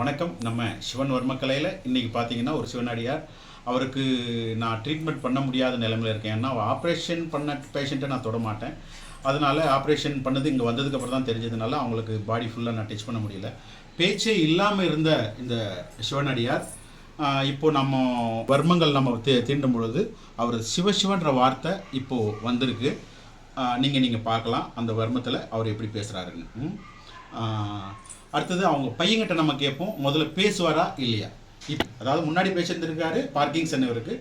வணக்கம். நம்ம சிவன் வர்மக்கலையில் இன்றைக்கி பார்த்தீங்கன்னா ஒரு சிவனடியார். அவருக்கு நான் ட்ரீட்மெண்ட் பண்ண முடியாத நிலைமையில் இருக்கேன். ஏன்னா ஆப்ரேஷன் பண்ண பேஷண்ட்டை நான் தொட மாட்டேன். அதனால் ஆப்ரேஷன் பண்ணது இங்கே வந்ததுக்கப்புறம் தான் தெரிஞ்சதுனால அவங்களுக்கு பாடி ஃபுல்லாக நான் டச் பண்ண முடியல. பேச்சே இல்லாமல் இருந்த இந்த சிவனடியார் இப்போ நம்ம வர்மங்கள் நம்ம தீ தீண்டும் பொழுது அவர் சிவசிவன்ற வார்த்தை இப்போது வந்திருக்கு. நீங்கள் நீங்கள் பார்க்கலாம். அந்த வர்மத்தில் அவர் எப்படி பேசுகிறாருன்னு அடுத்தது அவங்க பையன்கிட்ட நம்ம கேட்போம் முதல்ல பேசுவாரா இல்லையா? இப் அதாவது முன்னாடி பேசியிருந்திருக்காரு பார்க்கிங் சென்னவருக்கு.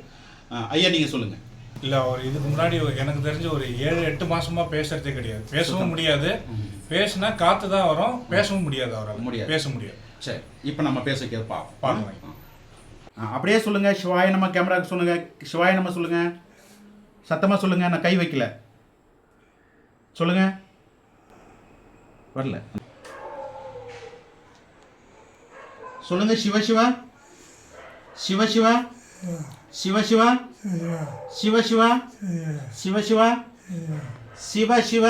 ஐயா நீங்கள் சொல்லுங்கள் இல்ல அவர் இதுக்கு முன்னாடி எனக்கு தெரிஞ்ச ஒரு ஏழு எட்டு மாசமா பேசுறதே கிடையாது. பேசவும் முடியாது. பேசினா காத்து தான் வரும் பேசவும் முடியாது அவரால். முடியாது. பேச முடியாது. சரி இப்போ நம்ம பேச கேட்பா பார்க்கலாம். அப்படியே சொல்லுங்க சிவாய நம்ம கேமராக்கு சொல்லுங்க. சிவாய நம்ம சொல்லுங்க. சத்தமாக சொல்லுங்க நான் கை வைக்கல. சொல்லுங்க. வரல. சொல்லுங்க சிவசிவா சிவசிவா சிவசிவா சிவசிவா சிவசிவா சிவ சிவ சிவ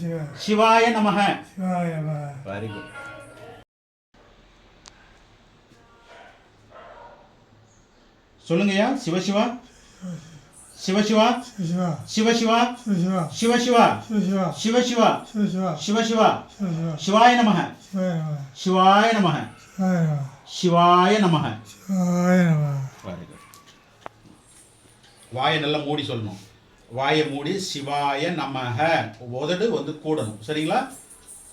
சிவ சிவாய நமக சிவாய நம வெரி குட் சொல்லுங்கய்யா சிவசிவா சிவசிவா சிவ சிவசிவா சிவ சிவசிவா சிவ சிவசிவா சிவ சிவசிவா சிவ சிவாய நமக சிவாய நம சிவாய நமக சிவாய நம சிவாய நமக வாயை நல்லா மூடி சொல்லணும் வாயை மூடி சிவாய நமக உதடு வந்து கூடணும் சரிங்களா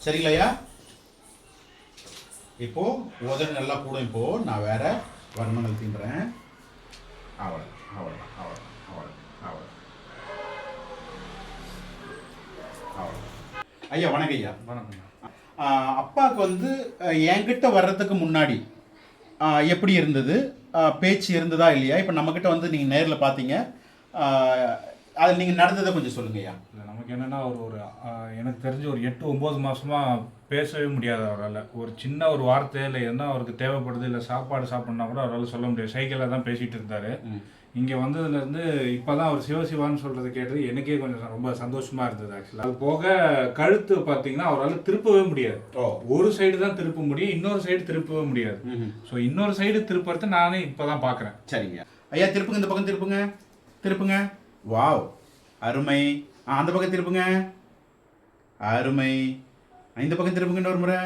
சரிங்களாய்யா இப்போ உதடு நல்லா கூடும் இப்போ நான் வேற வர்மங்கள் தீண்டுறேன் அவ்வளோ அவ்வளோ அவ்வளோ அவ்வளோ அவ்வளோ அவ்வளோ ஐயா வணக்கம் ஐயா வணக்கம் அப்பாவுக்கு வந்து என்கிட்ட வர்றதுக்கு முன்னாடி எப்படி இருந்தது? பேச்சு இருந்ததா இல்லையா? இப்போ நம்மக்கிட்ட வந்து நீங்கள் நேரில் பார்த்தீங்க அது நீங்கள் நடந்ததை கொஞ்சம் சொல்லுங்கய்யா. நமக்கு என்னன்னா ஒரு ஒரு எனக்கு தெரிஞ்ச ஒரு எட்டு ஒம்பது மாசமா பேசவே முடியாது அவரால். ஒரு சின்ன ஒரு வார்த்தை இல்லை என்ன அவருக்கு தேவைப்படுது இல்லை சாப்பாடு சாப்பிட்னா கூட அவரால் சொல்ல முடியாது. சைக்கிளில் தான் பேசிட்டு இருந்தாரு. இங்கே வந்ததுலேருந்து இப்போ தான் அவர் சிவசிவான்னு சொல்கிறத கேட்டு எனக்கே கொஞ்சம் ரொம்ப சந்தோஷமாக இருந்தது ஆக்சுவலாக அது போக கழுத்து பார்த்தீங்கன்னா அவரால் திருப்பவே முடியாது. ஓ. ஒரு சைடு தான் திருப்ப முடியும் இன்னொரு சைடு திருப்பவே முடியாது. ஸோ இன்னொரு சைடு திருப்பறது நானே இப்போ தான் பார்க்குறேன் சரிங்க. ஐயா திருப்புங்க இந்த பக்கம் திருப்புங்க. திருப்புங்க. வாவ் அருமை. அந்த பக்கம் திருப்புங்க. அருமை. இந்த பக்கம் திருப்புங்க இன்னொரு முறை.